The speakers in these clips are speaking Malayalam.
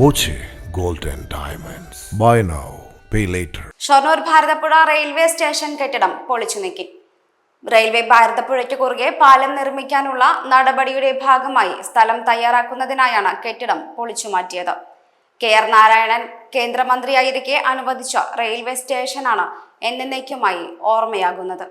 Boche gold and diamonds. Buy now pay later Shoranur Bharathapuzha railway station കെട്ടിടം പൊളിച്ചു നീക്കി. റെയിൽവേ ഭാരതപ്പുഴയ്ക്ക് കുറുകെ പാലം നിർമ്മിക്കാനുള്ള നടപടിയുടെ ഭാഗമായി സ്ഥലം തയ്യാറാക്കുന്നതിനായാണ് കെട്ടിടം പൊളിച്ചു മാറ്റിയത്. കെ ആർ നാരായണൻ കേന്ദ്രമന്ത്രിയായിരിക്കെ അനുവദിച്ച റെയിൽവേ സ്റ്റേഷനാണ് എന്നേക്കുമായി ഓർമ്മയാകുന്നത്.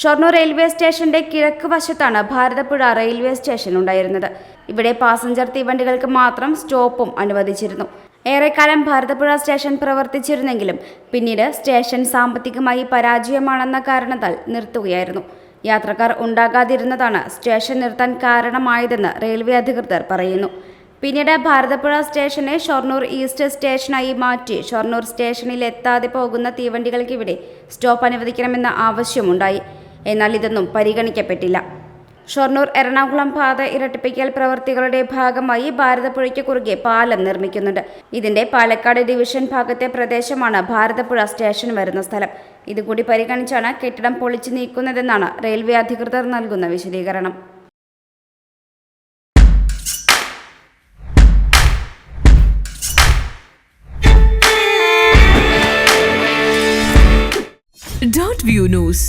ഷൊർണൂർ റെയിൽവേ സ്റ്റേഷന്റെ കിഴക്ക് വശത്താണ് ഭാരതപ്പുഴ റെയിൽവേ സ്റ്റേഷൻ ഉണ്ടായിരുന്നത്. ഇവിടെ പാസഞ്ചർ തീവണ്ടികൾക്ക് മാത്രം സ്റ്റോപ്പും അനുവദിച്ചിരുന്നു. ഏറെക്കാലം ഭാരതപ്പുഴ സ്റ്റേഷൻ പ്രവർത്തിച്ചിരുന്നെങ്കിലും പിന്നീട് സ്റ്റേഷൻ സാമ്പത്തികമായി പരാജയമാണെന്ന കാരണത്താൽ നിർത്തുകയായിരുന്നു. യാത്രക്കാർ ഉണ്ടാകാതിരുന്നതാണ് സ്റ്റേഷൻ നിർത്താൻ കാരണമായതെന്ന് റെയിൽവേ അധികൃതർ പറയുന്നു. പിന്നീട് ഭാരതപ്പുഴ സ്റ്റേഷനെ ഷൊർണൂർ ഈസ്റ്റ് സ്റ്റേഷനായി മാറ്റി ഷൊർണൂർ സ്റ്റേഷനിൽ എത്താതെ പോകുന്ന തീവണ്ടികൾക്കിവിടെ സ്റ്റോപ്പ് അനുവദിക്കണമെന്ന ആവശ്യമുണ്ടായി. എന്നാൽ ഇതൊന്നും പരിഗണിക്കപ്പെട്ടില്ല. ഷൊർണൂർ എറണാകുളം പാത ഇരട്ടിപ്പിക്കൽ പ്രവർത്തികളുടെ ഭാഗമായി ഭാരതപ്പുഴയ്ക്ക് കുറുകെ പാലം നിർമ്മിക്കുന്നുണ്ട്. ഇതിന്റെ പാലക്കാട് ഡിവിഷൻ ഭാഗത്തെ പ്രദേശമാണ് ഭാരതപ്പുഴ സ്റ്റേഷൻ വരുന്ന സ്ഥലം. ഇതുകൂടി പരിഗണിച്ചാണ് കെട്ടിടം പൊളിച്ചു നീക്കുന്നതെന്നാണ് റെയിൽവേ അധികൃതർ നൽകുന്ന വിശദീകരണം. Dot view news